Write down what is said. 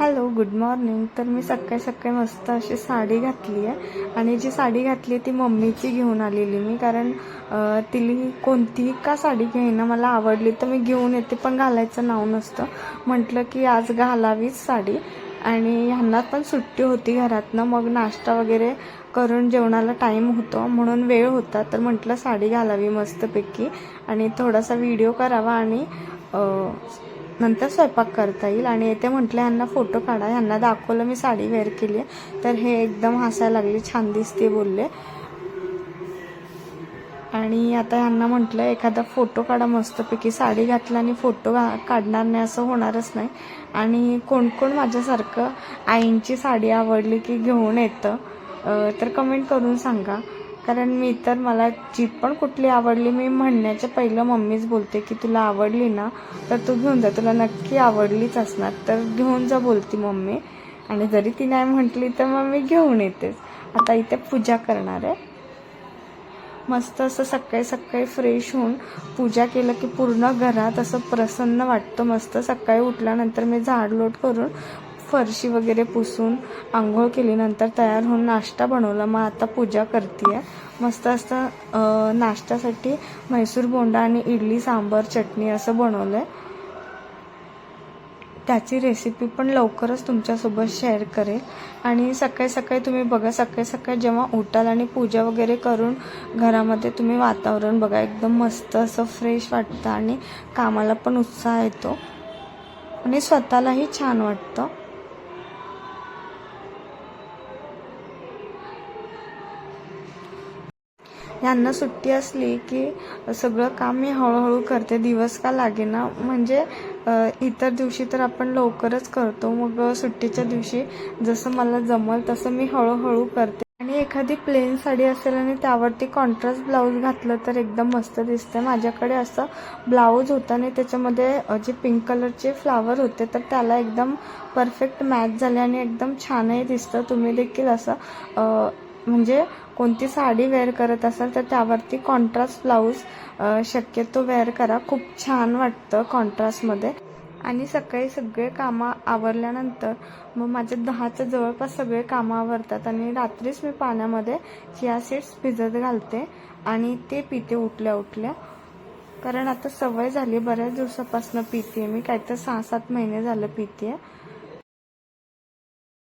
Hello good morning तर मी सकाळी सकाळी मस्त अशी साडी घातली आहे. आणि जी साडी घातली आहे ती मम्मीची घेऊन आलेली मी. कारण तिली कोणतीही का साडी घेईना मला आवडली तर मी घेऊन येते. पण घालायचं नाव नसतं. म्हटलं की आज घालावीच साडी. आणि ह्यांना पण सुट्टी होती घरातनं. मग नाश्ता वगैरे करून जेवणाला टाईम होतो. म्हणून वेळ होता. तर म्हटलं साडी घालावी मस्तपैकी. आणि थोडासा व्हिडिओ करावा आणि नंतर स्वयंपाक करता येईल आणि येते म्हटलं ह्यांना फोटो काढा. ह्यांना दाखवलं मी साडी वेअर केली आहे. तर हे एकदम हसायला लागले छान दिसते बोलले. आणि आता ह्यांना म्हटलं एखादा फोटो काढा मस्तपैकी साडी घातला आणि फोटो घा काढणार नाही असं होणारच नाही. आणि कोण कोण माझ्यासारखं आईंची साडी आवडली की घेऊन येतं तर कमेंट करून सांगा. कारण मी तर मला जी पण कुठली आवडली मी म्हणण्याच्या पहिलं मम्मीच बोलते की तुला आवडली ना तर तू घेऊन जा तुला नक्की आवडलीच असणार तर घेऊन जा बोलती मम्मी. आणि जरी ती नाही म्हटली तर मग मी घेऊन येतेच. आता इथे पूजा करणार आहे. मस्त असं सकाळी सकाळी फ्रेश होऊन पूजा केलं की पूर्ण घरात असं प्रसन्न वाटतं. मस्त सकाळी उठल्यानंतर मी झाड लोट करून फरशी वगैरे पुसून आंघोळ केली नंतर तयार होऊन नाश्ता बनवला. मग आता पूजा करते मस्त असं नाश्त्यासाठी म्हैसूर बोंडा आणि इडली सांबर चटणी असं बनवलं आहे त्याची रेसिपी पण लवकरच तुमच्यासोबत शेअर करेल. आणि सकाळी सकाळी तुम्ही बघा सकाळी सकाळी जेव्हा उठाल आणि पूजा वगैरे करून घरामध्ये तुम्ही वातावरण बघा एकदम मस्त असं फ्रेश वाटतं आणि कामाला पण उत्साह येतो. आणि स्वतःलाही छान वाटतं. यांना सुट्टी असली की सगळं काम मी हळूहळू करते. दिवस का लागेना. म्हणजे इतर दिवशी तर आपण लवकरच करतो. मग सुट्टीच्या दिवशी जसं मला जमल तसं मी हळूहळू करते. आणि एखादी प्लेन साडी असेल आणि त्यावरती कॉन्ट्रास्ट ब्लाऊज घातलं तर एकदम मस्त दिसते माझ्याकडे असं ब्लाऊज होता आणि त्याच्यामध्ये जे पिंक कलरचे फ्लावर होते तर त्याला एकदम परफेक्ट मॅच झाले आणि एकदम छानही दिसतं. तुम्ही देखील असं म्हणजे कोणती साडी वेअर करत असाल तर त्यावरती कॉन्ट्रास्ट ब्लाऊज शक्यतो वेअर करा. खूप छान वाटतं कॉन्ट्रास्टमध्ये आणि सकाळी सगळे कामं आवरल्यानंतर मग माझे दहाच्या जवळपास सगळे कामं आवरतात. आणि रात्रीच मी पाण्यामध्ये चिया सीड्स भिजत घालते आणि ते पिते उठल्या उठल्या. कारण आता सवय झाली बऱ्याच दिवसापासून पिते मी. काय तर सहा सात महिने झालं पिते